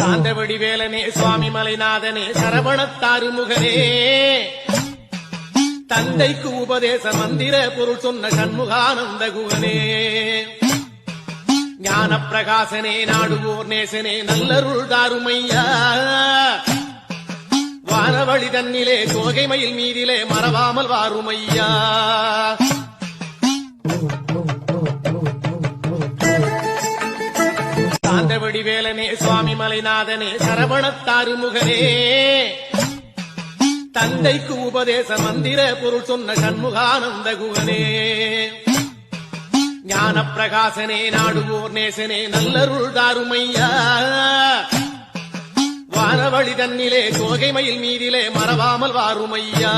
சாந்தவடி வேலனே சுவாமி மலைநாதனே சரவணத்தாறு முகனே தந்தைக்கு உபதேச மந்திர பொருள் சொன்ன சண்முகானந்த குகனே ஞான பிரகாசனே நாடுவோர் நேசனே நல்லருள் தாருமையா. வானவழி தன்னிலே சோகைமயில் மீதிலே மறவாமல் வாருமையா. வடிவேலனே சுவாமி மலைநாதனே சரவணத்தாறு முகனே தந்தைக்கு உபதேச மந்திர பொருள் சொன்ன சண்முகானந்த குகனே. ஞான பிரகாசனே நாடுவோர் நேசனே நல்லருள் தாருமையா. வானவழி தன்னிலே கோகைமயில் மீதிலே மறவாமல் வாருமையா.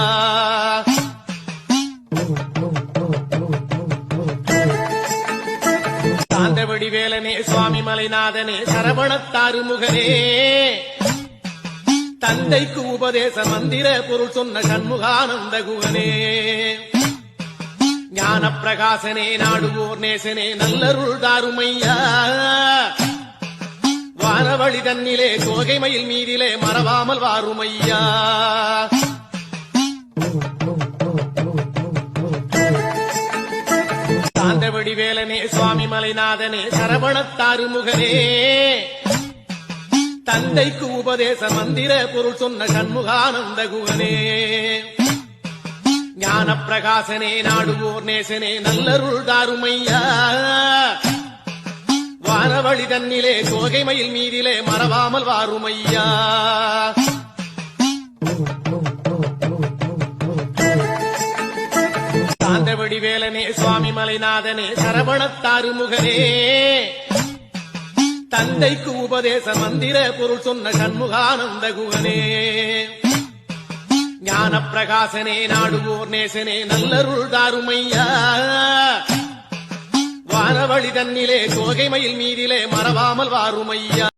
சாந்தவடி வேலனே சுவாமி மலைநாதனே சரவணத்தாறு முகனே தந்தைக்கு உபதேச மந்திர பொருள் சொன்ன சண்முகானந்த குகனே. ஞான பிரகாசனே நாடுவோர் நேசனே நல்லருள் தாருமையா. வானவழி தன்னிலே கோகைமயில் மீதிலே மறவாமல் வாருமையா. சாந்தவடி வடிவேலனே சுவாமி மலைநாதனே சரவணத்தாறு முகனே தந்தைக்கு உபதேச மந்திர பொருள் சொன்ன சண்முகானந்த குகனே ஞான பிரகாசனே நாடுவோர் நேசனே நல்லருள் தாருமையா. வானவழி தன்னிலே கோகைமயில் மீதிலே மறவாமல் வாருமையா. சாந்தவடி சுவாமி மலைநாதனே சரவணத்தாறு முகனே தந்தைக்கு உபதேச மந்திர பொருள் சொன்ன சண்முகானந்த குகனே. ஞான பிரகாசனே நாடுவோர் நேசனே நல்லருள் தாருமையா. வானவழி தன்னிலே கோகைமயில் மீதிலே மறவாமல் வாருமையா.